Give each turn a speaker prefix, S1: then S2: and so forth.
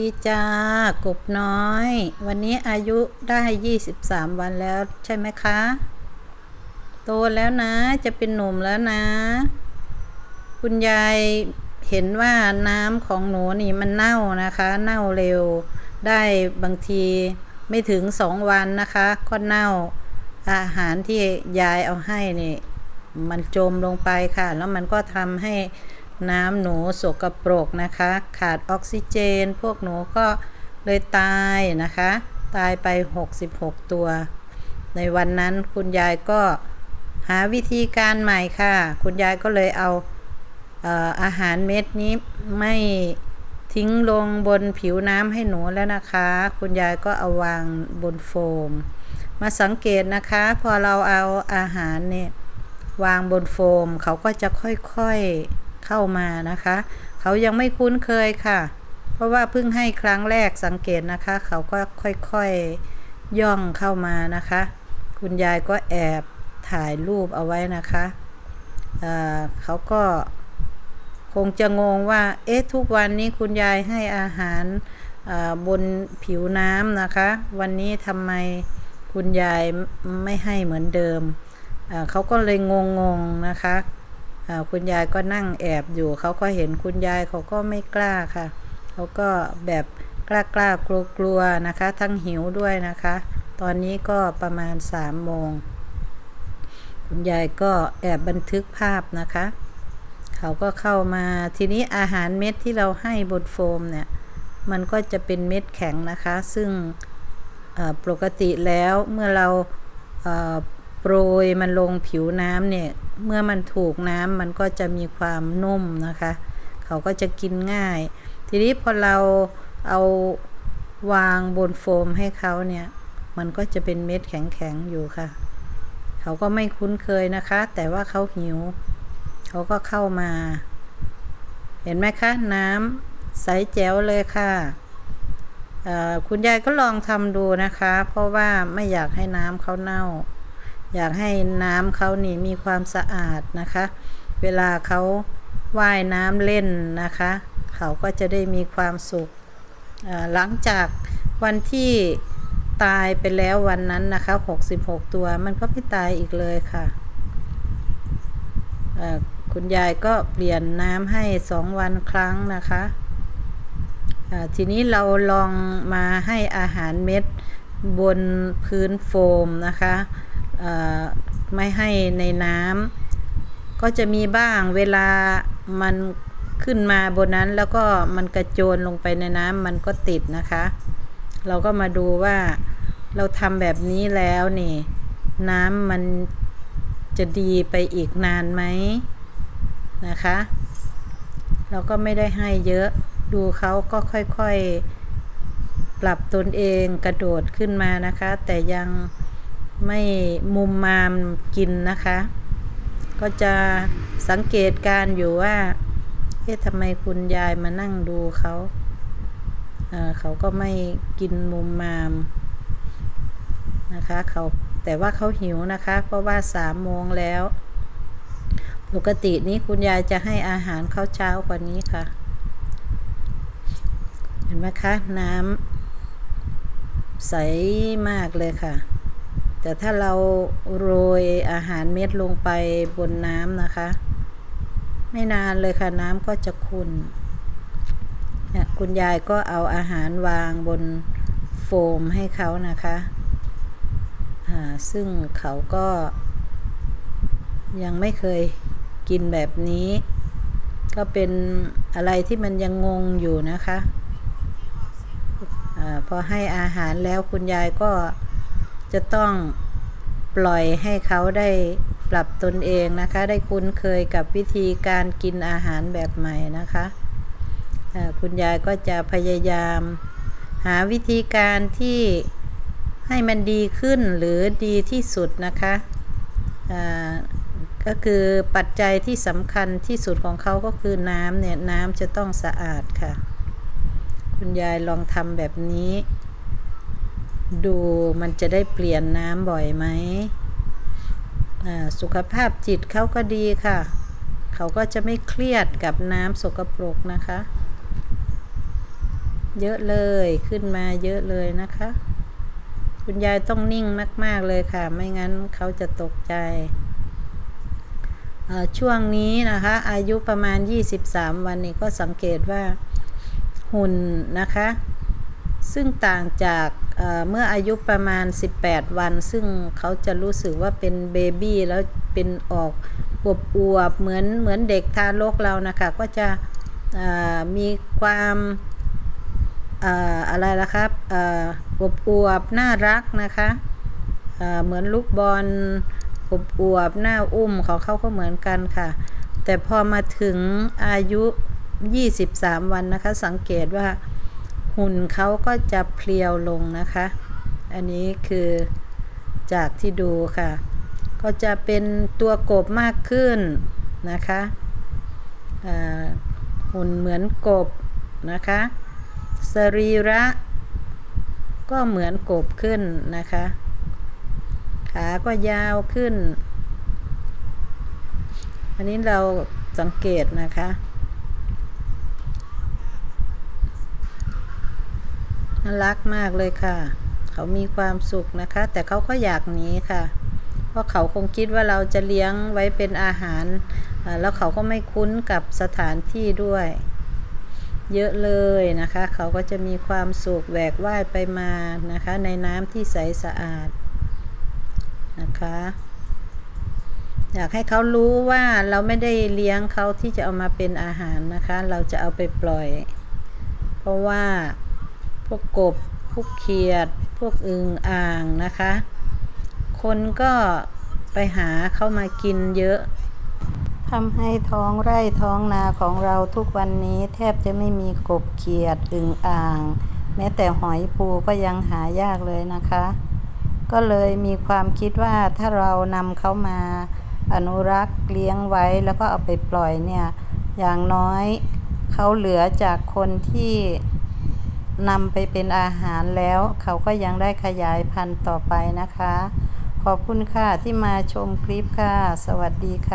S1: ดีจ้ากบน้อย วันนี้อายุได้ 23 วันแล้วใช่ไหมคะ โตแล้วนะจะเป็นหนุ่มแล้วนะ คุณยายเห็นว่าน้ำของหนูนี่มันเน่านะคะ เน่าเร็ว ได้บางทีไม่ถึงสองวันนะคะ ก็เน่าอาหารที่ยายเอาให้นี่ มันจมลงไปค่ะ แล้วมันก็ทำให้ น้ำหนูสกปรกนะคะ ขาดออกซิเจน พวกหนูก็เลยตายนะคะ ตายไป 66 ตัว ในวันนั้นคุณยายก็หาวิธีการใหม่ค่ะ คุณยายก็เลยเอาเอออาหารเม็ดนี้ไม่ทิ้งลงบนผิวน้ำให้หนูแล้วนะคะ คุณยายก็เอาวางบนโฟม มาสังเกตนะคะ พอเราเอาอาหารเนี่ยวางบนโฟม เขาก็จะค่อยๆ เข้ามานะคะ เขายังไม่คุ้นเคยค่ะ เพราะว่าเพิ่งให้ครั้งแรกสังเกตนะคะ เขาก็ค่อยๆย่องเข้ามานะคะ คุณยายก็แอบถ่ายรูปเอาไว้นะคะเเขาก็คงจะงงว่า เอ๊ะ ทุกวันนี้คุณยายให้อาหาราบนผิวน้ำนะคะ วันนี้ทำไมคุณยายไม่ให้เหมือนเดิม เขาก็เลยงงๆนะคะ คุณยายก็นั่งแอบอยู่ เขาก็เห็นคุณยายเขาก็ไม่กล้าค่ะ เขาก็แบบกล้ากล้ากลัวกลัวๆนะคะ ทั้งหิวด้วยนะคะ ตอนนี้ก็ประมาณสามโมง คุณยายก็แอบบันทึกภาพนะคะ เขาก็เข้ามา ทีนี้อาหารเม็ดที่เราให้บนโฟมเนี่ย มันก็จะเป็นเม็ดแข็งนะคะ ซึ่งปกติแล้วเมื่อเราโปรยมันลงผิวน้ำเนี่ย เมื่อมันถูกน้ำมันก็จะมีความนุ่มนะคะ เขาก็จะกินง่าย ทีนี้พอเราเอาวางบนโฟมให้เขาเนี่ย มันก็จะเป็นเม็ดแข็งๆอยู่ค่ะ เขาก็ไม่คุ้นเคยนะคะ แต่ว่าเขาหิว เขาก็เข้ามา เห็นไหมคะ น้ำใสแจ๋วเลยค่ะคุณยายก็ลองทำดูนะคะ เพราะว่าไม่อยากให้น้ำเขาเน่า อยากให้น้ำเขานี่มีความสะอาดนะคะ เวลาเขาว่ายน้ำเล่นนะคะ เขาก็จะได้มีความสุขหลังจากวันที่ตายไปแล้ววันนั้นนะคะ 66 ตัวมันก็ไม่ตายอีกเลยค่ะ คุณยายก็เปลี่ยนน้ำให้สองวันครั้งนะคะ ทีนี้เราลองมาให้อาหารเม็ดบนพื้นโฟมนะคะ ไม่ให้ในน้ำก็จะมีบ้างเวลามันขึ้นมาบนนั้นแล้วก็มันกระโจนลงไปในน้ำมันก็ติดนะคะ เราก็มาดูว่าเราทำแบบนี้แล้วนี่ น้ำมันจะดีไปอีกนานไหมนะคะ เราก็ไม่ได้ให้เยอะดูเขาก็ค่อยๆ ปรับตนเองกระโดดขึ้นมานะคะ แต่ยัง ไม่มุมมามกินนะคะ ก็จะสังเกตการอยู่ว่า เอ๊ะทำไมคุณยายมานั่งดูเขาเเขาก็ไม่กินมุมมามนะคะเขาแต่ว่าเขาหิวนะคะ เพราะว่าสามโมงแล้ว ปกตินี้คุณยายจะให้อาหารเขาเช้ากว่านี้ค่ะ เห็นไหมคะ น้ำใสมากเลยค่ะ แต่ถ้าเราโรยอาหารเม็ดลงไปบนน้ำนะคะ ไม่นานเลยค่ะน้ำก็จะขุ่นคุณยายก็เอาอาหารวางบนโฟมให้เขานะคะซึ่งเขาก็ยังไม่เคยกินแบบนี้ ก็เป็นอะไรที่มันยังงงอยู่นะคะอพอให้อาหารแล้วคุณยายก็ จะต้องปล่อยให้เขาได้ปรับตนเองนะคะ ได้คุ้นเคยกับวิธีการกินอาหารแบบใหม่นะคะคุณยายก็จะพยายาม หาวิธีการที่ให้มันดีขึ้นหรือดีที่สุดนะคะก็คือปัจจัยที่สำคัญที่สุดของเขาก็คือน้ำเนี่ยน้ำจะต้องสะอาดค่ะ คุณยายลองทำแบบนี้ ดูมันจะได้เปลี่ยนน้ำบ่อยไหมอ่าสุขภาพจิตเขาก็ดีค่ะ เขาก็จะไม่เครียดกับน้ำสกปรกนะคะ เยอะเลยขึ้นมาเยอะเลยนะคะ คุณยายต้องนิ่งมาก ๆ เลยค่ะ ไม่งั้นเขาจะตกใจอ่อช่วงนี้นะคะ อายุประมาณ 23 วันนี้ก็สังเกตว่าหุ่นนะคะ ซึ่งต่างจาก เมื่ออายุประมาณ 18 วัน ซึ่งเขาจะรู้สึกว่าเป็นเบบี้แล้วเป็นออกอวบอวบเหมือนเหมือนเด็กทารกเรานะคะ ก็จะมีความอะไรล่ะครับอวบอวบน่ารักนะคะเหมือนลูกบอลอวบอวบหน้าอุ้มของเขาก็เหมือนกันค่ะ แต่พอมาถึงอายุ 23 วันนะคะ สังเกตว่า หุ่นเขาก็จะเพลียวลงนะคะ อันนี้คือจากที่ดูค่ะ ก็จะเป็นตัวกบมากขึ้นนะคะหุ่นเหมือนกบนะคะสรีระก็เหมือนกบขึ้นนะคะ ขาก็ยาวขึ้น อันนี้เราสังเกตนะคะ น่ารักมากเลยค่ะ เขามีความสุขนะคะ แต่เขาก็อยากหนีค่ะ เพราะเขาคงคิดว่าเราจะเลี้ยงไว้เป็นอาหาร แล้วเขาก็ไม่คุ้นกับสถานที่ด้วย เยอะเลยนะคะ เขาก็จะมีความสุขแหวกว่ายไปมานะคะ ในน้ำที่ใสสะอาดนะคะอยากให้เขารู้ว่าเราไม่ได้เลี้ยงเขาที่จะเอามาเป็นอาหารนะคะ เราจะเอาไปปล่อย เพราะว่า พวกกบ พวกเขียด พวกอึงอ่างนะคะ คนก็ไปหาเข้ามากินเยอะทำให้ท้องไร่ท้องนาของเราทุกวันนี้แทบจะไม่มีกบเขียดอึงอ่าง แม้แต่หอยปูก็ยังหายากเลยนะคะ ก็เลยมีความคิดว่าถ้าเรานำเขามาอนุรักษ์เลี้ยงไว้แล้วก็เอาไปปล่อยเนี่ย อย่างน้อยเขาเหลือจากคนที่ นำไปเป็นอาหารแล้ว เขาก็ยังได้ขยายพันธุ์ต่อไปนะคะ ขอบคุณค่ะที่มาชมคลิปค่ะ สวัสดีค่ะ